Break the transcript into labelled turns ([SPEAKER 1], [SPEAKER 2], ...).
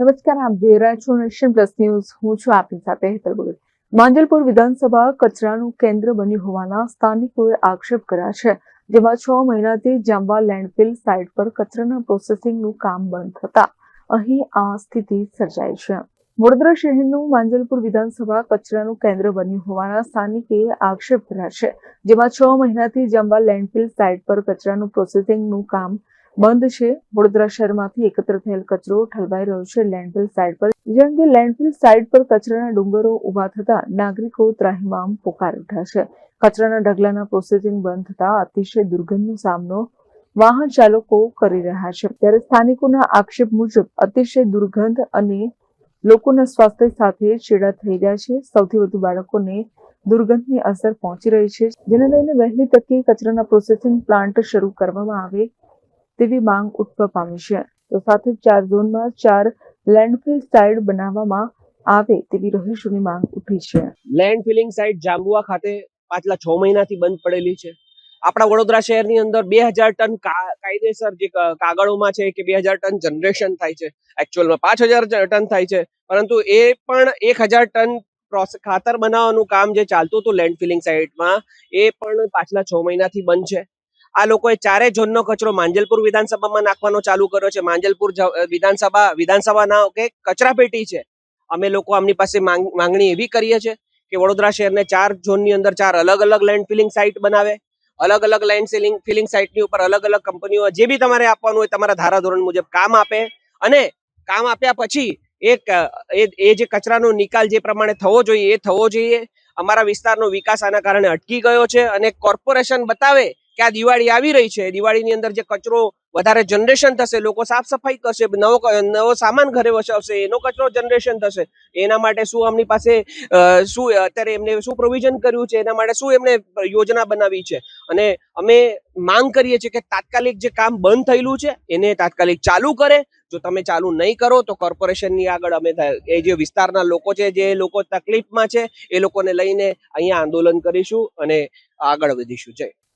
[SPEAKER 1] નમસ્કાર, આપ જોઈ રહ્યા છો નેશન પ્લસ ન્યૂઝ. હું છું આપની સાથે હેતલ ભગત માંજલપુર વિધાનસભા કચરાનું કેન્દ્ર બન્યું હોવાના સ્થાનિકોએ આક્ષેપ કર્યા છે. જેમાં છ મહિનાથી જાંબા લેન્ડફિલ સાઇટ પર કચરાના પ્રોસેસિંગનું કામ બંધ થતા અહીં આ સ્થિતિ સર્જાઈ છે. વડોદરા શહેરનું માંજલપુર વિધાનસભા કચરાનું કેન્દ્ર બન્યું હોવાના સ્થાનિકે આક્ષેપ કર્યા છે. જેમાં છ મહિનાથી જાંબા લેન્ડફિલ સાઇટ પર કચરાનું પ્રોસેસિંગનું કામ બંધ છે. વડોદરા શહેરમાંથી એકત્ર થયેલ કચરો ઠલવાઈ રહ્યો છે લેન્ડફિલ સાઇટ પર. જે અંગે લેન્ડફિલ સાઇટ પર કચરાના ડુંગરો ઊભા થતા નાગરિકો ત્રાહિમામ પોકારી ઉઠ્યા છે. કચરાના ઢગલાના પ્રોસેસિંગ બંધ થતા અતિશય દુર્ગંધનો સામનો વાહન ચાલકો કરી રહ્યા છે. ત્યારે સ્થાનિકોના આક્ષેપ મુજબ અતિશય દુર્ગંધ અને લોકોના સ્વાસ્થ્ય સાથે છેડા થઈ રહ્યા છે. સૌથી વધુ બાળકોને દુર્ગંધની અસર પહોંચી રહી છે. જેને લઈને વહેલી તકે કચરાના પ્રોસેસિંગ પ્લાન્ટ શરૂ કરવામાં આવે તેવી માંગ ઉઠવા પામી છે. તો સાથે ચાર ઝોનમાં ચાર લેન્ડફિલ સાઇડ બનાવવામાં આવે તેવી રહીશોની માંગ ઉઠી છે.
[SPEAKER 2] લેન્ડ ફિલિંગ સાઇટ જાંબુઆ ખાતે પાછલા છ મહિનાથી બંધ પડેલી છે. આપણા વડોદરા શહેરની અંદર બે હજાર ટન કાયદેસર જે કાગળોમાં છે કે બે હજાર ટન જનરેશન થાય છે. એકચ્યુઅલમાં પાંચ હજાર ટન થાય છે. પરંતુ એ પણ એક હજાર ટન ખાતર બનાવવાનું કામ જે ચાલતું હતું લેન્ડ ફિલિંગ સાઇટમાં, એ પણ પાછલા છ મહિનાથી બંધ છે. આ લોકોએ ચારે ઝોનનો કચરો માંજલપુર વિધાનસભામાં નાખવાનો ચાલુ કર્યો છે. માંજલપુર વિધાનસભા, વિધાનસભાના કે કચરા પેટી છે. અમે લોકો આમની પાસે માંગ- માંગણી એવી કરીએ છીએ કે વડોદરા શહેરને ચાર ઝોનની અંદર ચાર અલગ અલગ લેન્ડ ફિલિંગ સાઇટ બનાવે. અલગ અલગ લેન્ડ ફિલિંગ ફિલિંગ સાઇટની ઉપર અલગ અલગ કંપનીઓ જે બી તમારે આપવાનું હોય તમારા ધારાધોરણ મુજબ કામ આપે. અને કામ આપ્યા પછી એક એ જે કચરાનો નિકાલ જે પ્રમાણે થવો જોઈએ એ થવો જોઈએ. અમારા વિસ્તારનો વિકાસ આના કારણે અટકી ગયો છે અને કોર્પોરેશન બતાવે કે આ દિવાળી આવી રહી છે. દિવાળીની અંદર જે કચરો વધારે જનરેશન થશે, લોકો સાફ સફાઈ કરશે, નવો નવો સામાન ઘરે વસાવશે, એનો કચરો જનરેશન થશે. એના માટે શું એમની પાસે શું, અત્યારે એમને શું પ્રોવિઝન કર્યું છે? એના માટે શું એમને યોજના બનાવી છે? અને અમે માંગ કરીએ છીએ કે તાત્કાલિક જે કામ બંધ થયેલું છે, એને તાત્કાલિક ચાલુ કરે. જો તમે ચાલુ નહીં કરો, તો કોર્પોરેશનની આગળ અમે એ જે વિસ્તારના લોકો છે, જે લોકો તકલીફમાં છે, એ લોકોને લઈને અહીંયા આંદોલન કરીશું અને આગળ વધીશું. જય.